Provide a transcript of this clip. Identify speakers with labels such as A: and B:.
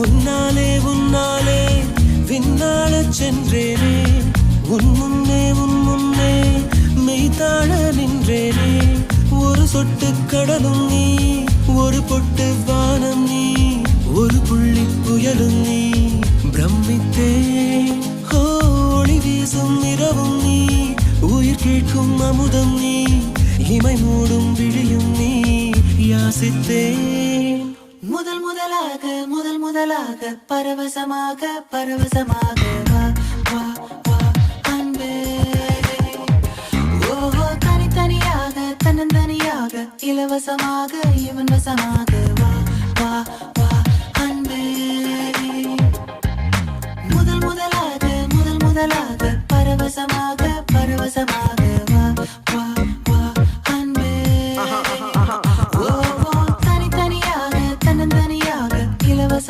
A: உன்னாலே உன்னாலே விண்ணாள சென்றேனே. உன் முன்னே உன் முன்னே மெய்தாழ நின்றேனே. ஒரு சொட்டு கடலும் நீ ஒரு பொட்டு வானம் நீ ஒரு புள்ளி புயலும் நீ. பிரமித்தே ஒளி வீசும் நிறவும் நீ உயிர் கேட்கும் அமுதம் நீ இமை மூடும் விழியும் நீ.
B: யாசித்தே முதலாக முதல் முதலாக பரவசமாக பரவசமாக. வா வா வா அன்பே. ஓஹோ தனித்தனியாக தன்னந்தனியாக இலவசமாக இவன் வசமாக வா வா வா அன்பே. முதல் முதலாக முதல் முதலாக பரவசமாக பரவசமாக.